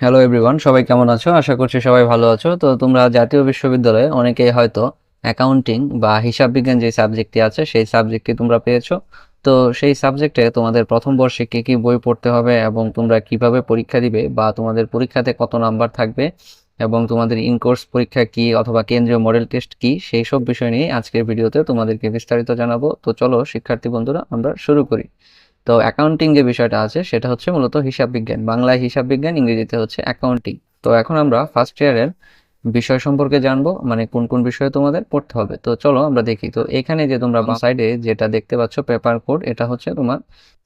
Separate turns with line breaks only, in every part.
Hello everyone সবাই কেমন আছো? আশা করছি সবাই ভালো আছো। তো তোমরা জাতীয় বিশ্ববিদ্যালয়ে অনেকেই হয়তো অ্যাকাউন্টিং বা হিসাব বিজ্ঞান যে সাবজেক্টটি আছে, সেই সাবজেক্টটি তোমরা পেয়েছ। তো সেই সাবজেক্টে তোমাদের প্রথম বর্ষে কী কী বই পড়তে হবে এবং তোমরা কীভাবে পরীক্ষা দিবে বা তোমাদের পরীক্ষাতে কত নাম্বার থাকবে এবং তোমাদের ইনকোর্স পরীক্ষা কি অথবা কেন্দ্রীয় মডেল টেস্ট কি, সেই সব বিষয় নিয়ে আজকের ভিডিওতে তোমাদেরকে বিস্তারিত জানাব। তো চলো, শিক্ষার্থী বন্ধুরা, আমরা শুরু করি। তো অ্যাকাউন্টিং যে বিষয়টা আছে সেটা হচ্ছে মূলত হিসাব বিজ্ঞান। বাংলায় হিসাব বিজ্ঞান ইংরেজিতে হচ্ছে অ্যাকাউন্টিং তো এখন আমরা ফার্স্ট ইয়ারের বিষয় সম্পর্কে জানব মানে কোন কোন বিষয়ে তোমাদের পড়তে হবে। তো চলো আমরা দেখি। তো এখানে যে তোমরা সাইডে যেটা দেখতে পাচ্ছ পেপার কোড এটা হচ্ছে তোমার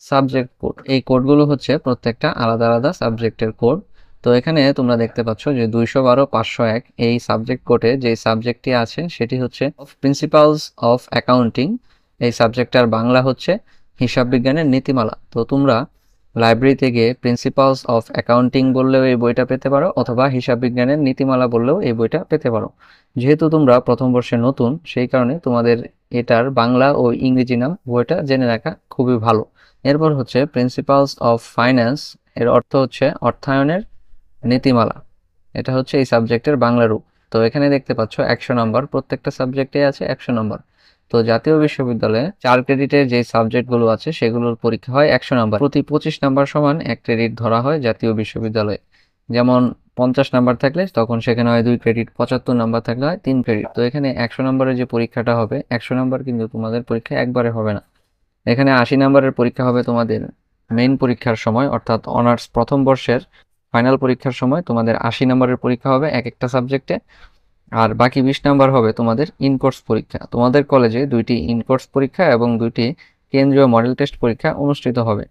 সাবজেক্ট কোড এই কোডগুলো হচ্ছে প্রত্যেকটা আলাদা আলাদা সাবজেক্টের কোড তো এখানে তোমরা দেখতে পাচ্ছ যে দুইশো বারো পাঁচশো এক এই সাবজেক্ট কোডে যে সাবজেক্টটি আছে সেটি হচ্ছে প্রিন্সিপালস অফ অ্যাকাউন্টিং এই সাবজেক্টটার বাংলা হচ্ছে হিসাব বিজ্ঞানের নীতিমালা। তো তোমরা লাইব্রেরিতে গিয়ে প্রিন্সিপালস অফ অ্যাকাউন্টিং বললেও এই বইটা পেতে পারো, অথবা হিসাব বিজ্ঞানের নীতিমালা বললেও এই বইটা পেতে পারো। যেহেতু তোমরা প্রথম বর্ষে নতুন, সেই কারণে তোমাদের এটার বাংলা ও ইংরেজি নাম বইটা জেনে রাখা খুবই ভালো। এরপর হচ্ছে প্রিন্সিপালস অফ ফাইন্যান্স এর অর্থ হচ্ছে অর্থায়নের নীতিমালা। এটা হচ্ছে এই সাবজেক্টের বাংলা রূপ। তো এখানে দেখতে পাচ্ছ একশো নম্বর, প্রত্যেকটা সাবজেক্টে আছে একশো নম্বর। তো জাতীয় বিশ্ববিদ্যালয়ে চার ক্রেডিটের যে সাবজেক্টগুলো আছে সেগুলোর পরীক্ষা হয় একশো নাম্বার প্রতি পঁচিশ নাম্বার সমান এক ক্রেডিট ধরা হয় জাতীয় বিশ্ববিদ্যালয়ে। যেমন পঞ্চাশ নাম্বার থাকলে তখন সেখানে হয় দুই ক্রেডিট পঁচাত্তর নাম্বার থাকলে হয় তিন ক্রেডিট তো এখানে একশো নাম্বারের যে পরীক্ষাটা হবে, একশো নাম্বার কিন্তু তোমাদের পরীক্ষা একবারে হবে না। এখানে আশি নাম্বারের পরীক্ষা হবে তোমাদের মেইন পরীক্ষার সময়, অর্থাৎ অনার্স প্রথম বর্ষের ফাইনাল পরীক্ষার সময় তোমাদের আশি নাম্বারের পরীক্ষা হবে এক একটা সাবজেক্টে আর বাকি বিশ নাম্বার হবে তোমাদের ইনকোর্স পরীক্ষা। তোমাদের কলেজে দুইটি ইনকোর্স পরীক্ষা এবং দুইটি কেন্দ্রীয় মডেল টেস্ট পরীক্ষা অনুষ্ঠিত হবে।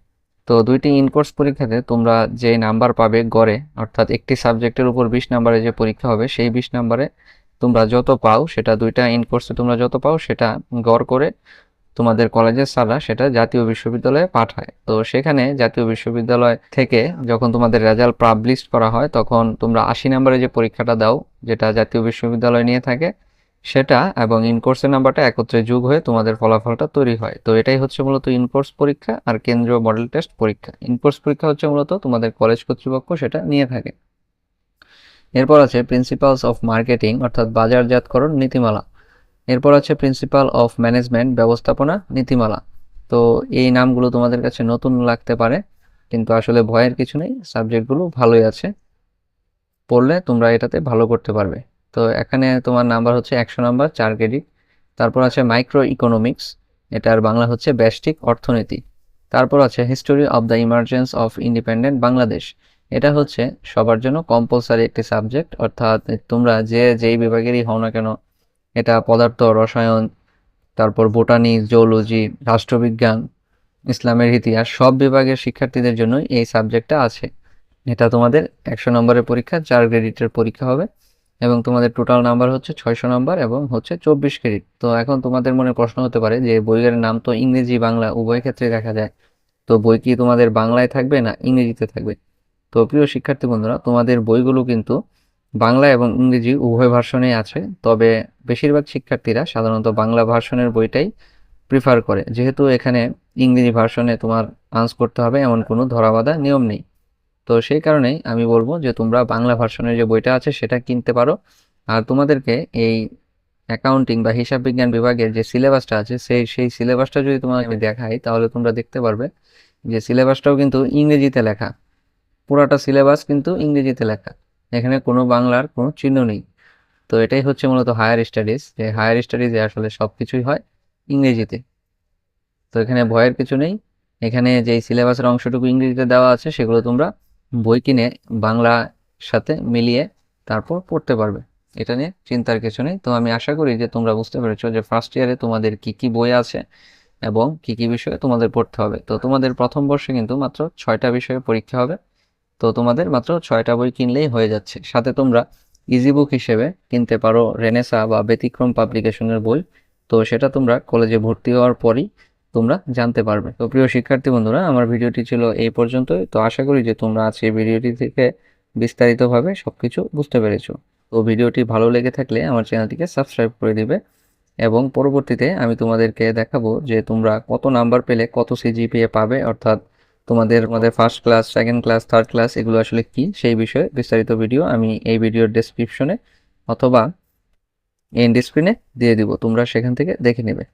তো দুইটি ইনকোর্স পরীক্ষাতে তোমরা যে নাম্বার পাবে গড়ে, অর্থাৎ একটি সাবজেক্টের উপর বিশ নাম্বারে যে পরীক্ষা হবে, সেই বিশ নাম্বারে তোমরা যত পাও সেটা দুইটা ইনকোর্সে তোমরা যত পাও সেটা গড় করে তোমাদের কলেজের স্যাররা সেটা জাতীয় বিশ্ববিদ্যালয়ে পাঠায়। তো সেখানে জাতীয় বিশ্ববিদ্যালয় থেকে যখন তোমাদের রেজাল্ট পাবলিশ করা হয়, তখন তোমরা আশি নম্বরে যে পরীক্ষাটা দাও, যেটা জাতীয় বিশ্ববিদ্যালয় নিয়ে থাকে, সেটা এবং ইনকোর্সের নাম্বারটা একত্রে যোগ হয়ে তোমাদের ফলাফলটা তৈরি হয়। তো এটাই হচ্ছে মূলত ইনকোর্স পরীক্ষা আর কেন্দ্রীয় মডেল টেস্ট পরীক্ষা। ইনকোর্স পরীক্ষা হচ্ছে মূলত তোমাদের কলেজ কর্তৃপক্ষ সেটা নিয়ে থাকে। এরপর আছে প্রিন্সিপালস অফ মার্কেটিং অর্থাৎ বাজারজাতকরণ নীতিমালা। এরপর আছে প্রিন্সিপাল অফ ম্যানেজমেন্ট ব্যবস্থাপনা, নীতিমালা। তো এই নামগুলো তোমাদের কাছে নতুন লাগতে পারে, কিন্তু আসলে ভয়ের কিছু নেই, সাবজেক্টগুলো ভালোই আছে। পড়লে তোমরা এটাতে ভালো করতে পারবে। তো এখানে তোমার নাম্বার হচ্ছে একশো নাম্বার, চার ক্রেডিট। তারপর আছে মাইক্রো ইকোনমিক্স এটার বাংলা হচ্ছে ব্যষ্টিক অর্থনীতি। তারপর আছে history of the emergence of independent Bangladesh এটা হচ্ছে সবার জন্য কম্পালসারি একটি সাবজেক্ট অর্থাৎ তোমরা যে যেই বিভাগেরই হও না কেন এটা পদার্থ, রসায়ন, তারপর বোটানি জুওলজি রাষ্ট্রবিজ্ঞান, ইসলামের ইতিহাস, সব বিভাগের শিক্ষার্থীদের জন্য এই সাবজেক্টটা আছে। এটা তোমাদের একশো নম্বরের পরীক্ষা, চার ক্রেডিটের পরীক্ষা হবে এবং তোমাদের টোটাল নাম্বার হচ্ছে ছয়শো নাম্বার এবং হচ্ছে চব্বিশ ক্রেডিট তো এখন তোমাদের মনে প্রশ্ন হতে পারে যে বইয়ের নাম তো ইংরেজি, বাংলা, উভয় ক্ষেত্রে দেখা যায়। তো বই কি তোমাদের বাংলায় থাকবে না ইংরেজিতে থাকবে? তো প্রিয় শিক্ষার্থী বন্ধুরা, তোমাদের বইগুলো কিন্তু বাংলা এবং ইংরেজি উভয় ভার্সনেই আছে, তবে বেশিরভাগ শিক্ষার্থীরা সাধারণত বাংলা ভার্সনের বইটাই প্রিফার করে। যেহেতু এখানে ইংরেজি ভার্সনে তোমার আন্স করতে হবে, এমন কোনো ধরাবাধা নিয়ম নেই। তো সেই কারণেই আমি বলব যে তোমরা বাংলা ভার্সনের যে বইটা আছে সেটা কিনতে পারো। আর তোমাদেরকে এই অ্যাকাউন্টিং বা হিসাব বিজ্ঞান বিভাগের যে সিলেবাসটা আছে, সেই সেই সিলেবাসটা যদি তোমাকে আমি দেখাই, তাহলে তোমরা দেখতে পারবে যে সিলেবাসটাও কিন্তু ইংরেজিতে লেখা। পুরাটা সিলেবাস কিন্তু ইংরেজিতে লেখা। এখানে কোনো বাংলার কোনো চিহ্ন নেই। তো এটাই হচ্ছে মূলত হায়ার স্টাডিজ যে হায়ার স্টাডিজে আসলে সব কিছুই হয় ইংরেজিতে। তো এখানে ভয়ের কিছু নেই। এখানে যেই সিলেবাসের অংশটুকু ইংরেজিতে দেওয়া আছে, সেগুলো তোমরা বই কিনে বাংলা সাথে মিলিয়ে তারপর পড়তে পারবে। এটা নিয়ে চিন্তার কিছু নেই। তো আমি আশা করি যে তোমরা বুঝতে পেরেছ যে ফার্স্ট ইয়ারে তোমাদের কি কি বই আছে এবং কি কি বিষয়ে তোমাদের পড়তে হবে। তো তোমাদের প্রথম বর্ষে কিন্তু মাত্র ছয়টা বিষয়ে পরীক্ষা হবে। তো তোমাদের মাত্র ছয়টা বই কিনলেই হয়ে যাচ্ছে। সাথে তোমরা ইজি বুক হিসেবে কিনতে পারো রেনেসা বা ব্যতিক্রম পাবলিকেশনের বই। তো সেটা তোমরা কলেজে ভর্তি হওয়ার পরই তোমরা জানতে পারবে। তো প্রিয় শিক্ষার্থী বন্ধুরা, আমার ভিডিওটি ছিল এই পর্যন্তই। তো আশা করি যে তোমরা আজকে ভিডিওটি থেকে বিস্তারিতভাবে সব কিছু বুঝতে পেরেছ। তো ভিডিওটি ভালো লেগে থাকলে আমার চ্যানেলটিকে সাবস্ক্রাইব করে দিবে। এবং পরবর্তীতে আমি তোমাদেরকে দেখাবো যে তোমরা কত নাম্বার পেলে, কত সিজিপিএ পাবে, অর্থাৎ তোমাদের আমাদের first class second class third class এগুলো আসলে কি? সেই বিষয়ে বিস্তারিত ভিডিও আমি এই ভিডিওর ডেসক্রিপশনে অথবা এন্ড স্ক্রিনে দিয়ে দিব। তোমরা সেখান থেকে দেখে নেবে।